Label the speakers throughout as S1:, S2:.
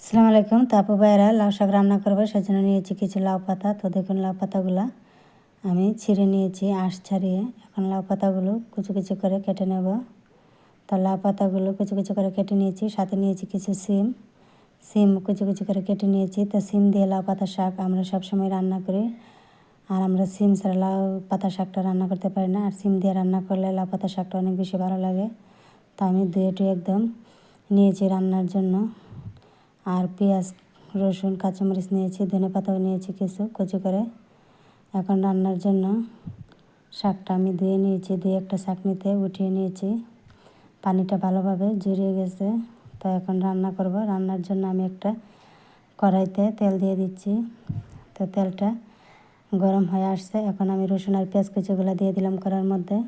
S1: আসসালামু আলাইকুম, তাপু ভাইয়েরা। লাউ শাক রান্না করব, সেজন্য নিয়েছি কিছু লাউ পাতা। তো দেখুন লাউ পাতাগুলো আমি ছিঁড়ে নিয়েছি, আঁশ ছাড়িয়ে। এখন লাউ পাতাগুলো কুচু কুচু করে কেটে নেব। তো লাউ পাতাগুলো কুচু কুচু করে কেটে নিয়েছি, সাথে নিয়েছি কিছু সিম। সিম কুচু কুচু করে কেটে নিয়েছি। তো সিম দিয়ে লাউ পাতা শাক আমরা সবসময় রান্না করি। আর আমরা সিম ছাড়া লাউ পাতা শাকটা রান্না করতে পারি না। আর সিম দিয়ে রান্না করলে লাউ পাতা শাকটা অনেক বেশি ভালো লাগে। তো আমি দুয়েটি একদম নিয়েছি রান্নার জন্য। আর পেঁয়াজ, রসুন, কাঁচামরিচ নিয়েছি, ধনে পাতাও নিয়েছি কিছু, কচি করে। এখন রান্নার জন্য শাকটা আমি ধুয়ে নিয়েছি দিয়ে একটা শাকনিতে উঠিয়ে নিয়েছি। পানিটা ভালোভাবে জড়িয়ে গেছে, তো এখন রান্না করব। রান্নার জন্য আমি একটা কড়াইতে তেল দিয়ে দিচ্ছি। তো তেলটা গরম হয়ে আসছে, এখন আমি রসুন আর পেঁয়াজ কুচিগুলো দিয়ে দিলাম করার মধ্যে।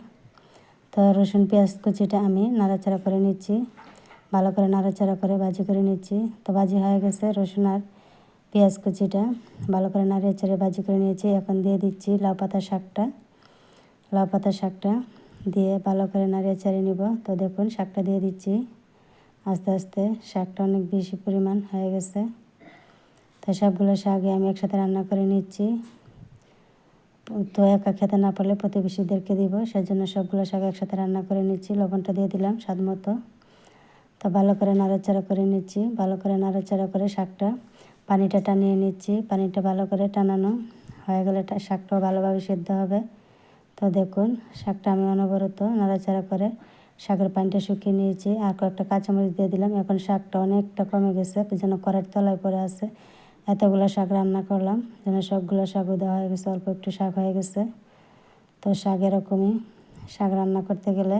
S1: তো রসুন, পেঁয়াজ কুচিটা আমি নাড়াচাড়া করে নিচ্ছি। ভালো করে নাড়াচাড়া করে ভাজি করে নিচ্ছি। তো ভাজি হয়ে গেছে রসুন আর পেঁয়াজ কুচিটা। ভালো করে নাড়িয়ে চেড়ে ভাজি করে নিয়েছি। এখন দিয়ে দিচ্ছি লাউ পাতা শাকটা। লাউ পাতা শাকটা দিয়ে ভালো করে নাড়িয়ে চেড়ে নিব। তো দেখুন শাকটা দিয়ে দিচ্ছি। আস্তে আস্তে শাকটা অনেক বেশি পরিমাণ হয়ে গেছে। তো সবগুলো শাকে আমি একসাথে রান্না করে নিচ্ছি। তো একা খেতে না পারলে প্রতিবেশীদেরকে দিব। সেজন্য সবগুলো শাক একসাথে রান্না করে নিচ্ছি। লবণটা দিয়ে দিলাম স্বাদ মতো। তো ভালো করে নাড়াচাড়া করে নিচ্ছি। ভালো করে নাড়াচাড়া করে শাকটা পানিটা টানিয়ে নিচ্ছি। পানিটা ভালো করে টানানো হয়ে গেলে শাকটাও ভালোভাবে সেদ্ধ হবে। তো দেখুন, শাকটা আমি অনবরত নাড়াচাড়া করে শাকের পানিটা শুকিয়ে নিয়েছি। আর কয়েকটা কাঁচামরিচ দিয়ে দিলাম। এখন শাকটা অনেকটা কমে গেছে, যেন কড়ার তলায় পড়ে আছে। এতগুলো শাক রান্না করলাম, যেন সবগুলো শাকও দেওয়া হয়ে গেছে, অল্প একটু শাক হয়ে গেছে। তো শাক এরকমই, শাক রান্না করতে গেলে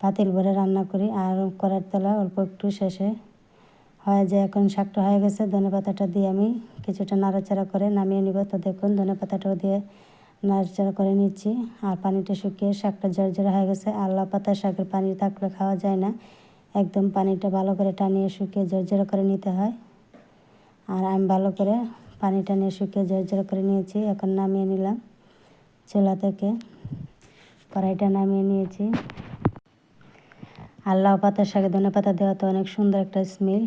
S1: পাতিল ভরে রান্না করি আর করার তেলা অল্প একটু শেষে হয়ে যায়। এখন শাকটা হয়ে গেছে, ধনে পাতাটা দিয়ে আমি কিছুটা নাড়াচাড়া করে নামিয়ে নিব। তো দেখুন, ধনে পাতাটাও দিয়ে নাড়াচাড়া করে নিচ্ছি আর পানিটা শুকিয়ে শাকটা জর্জরা হয়ে গেছে। আল্লাহ পাতা শাকের পানি থাকলে খাওয়া যায় না। একদম পানিটা ভালো করে টানিয়ে শুকিয়ে জর্জরা করে নিতে হয়। আর আমি ভালো করে পানিটা নিয়ে শুকিয়ে জর্জরা করে নিয়েছি। এখন নামিয়ে নিলাম চুলা থেকে। কড়াইটা নামিয়ে নিয়েছি। আর লাউ পাতার শাকে ধনে পাতা দেওয়া তো অনেক সুন্দর একটা স্মেল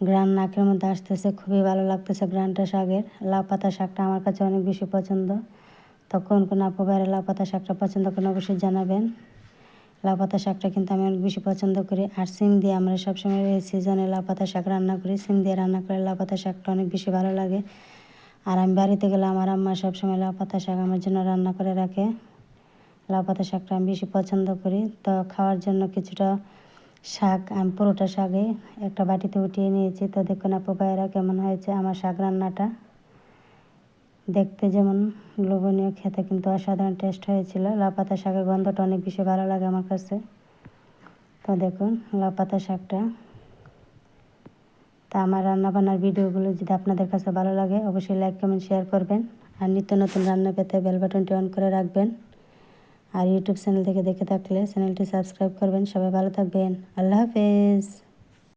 S1: গ্রান নাকের মধ্যে আসতেছে, খুবই ভালো লাগতেছে গ্রানটা শাকের। লাউ পাতা শাকটা আমার কাছে অনেক বেশি পছন্দ। তো কোন কোন আপু বাইরে লাউ পাতা শাকটা পছন্দ করেন অবশ্যই জানাবেন। লাউ পাতা শাকটা কিন্তু আমি অনেক বেশি পছন্দ করি। আর সিম দিয়ে আমরা সবসময় এই সিজনে লাউ পাতা শাক রান্না করি। সিম দিয়ে রান্না করে লাউ পাতা শাকটা অনেক বেশি ভালো লাগে। আর আমি বাড়িতে গেলে আমার আম্মা সবসময় লাউ পাতা শাক আমার জন্য রান্না করে রাখে। লাউ পাতা শাকটা আমি বেশি পছন্দ করি। তো খাওয়ার জন্য কিছুটা শাক, আমি, পুরোটা শাকে একটা বাটিতে উঠিয়ে নিয়েছি। তো দেখুন আপু ভাইয়েরা কেমন হয়েছে আমার শাক রান্নাটা। দেখতে যেমন লোভনীয়, খেতে কিন্তু অসাধারণ টেস্ট হয়েছিল। লাউ পাতা শাকের গন্ধটা অনেক বেশি ভালো লাগে আমার কাছে। তো দেখুন লাউ পাতা শাকটা। তা আমার রান্নাবান্নার ভিডিওগুলো যদি আপনাদের কাছে ভালো লাগে, অবশ্যই লাইক কমেন্ট শেয়ার করবেন। আর নিত্য নতুন রান্না পেতে বেল বাটনটি অন করে রাখবেন। আর ইউটিউব চ্যানেল থেকে দেখে থাকলে চ্যানেলটি সাবস্ক্রাইব করবেন। সবাই ভালো থাকবেন। আল্লাহ হাফেজ।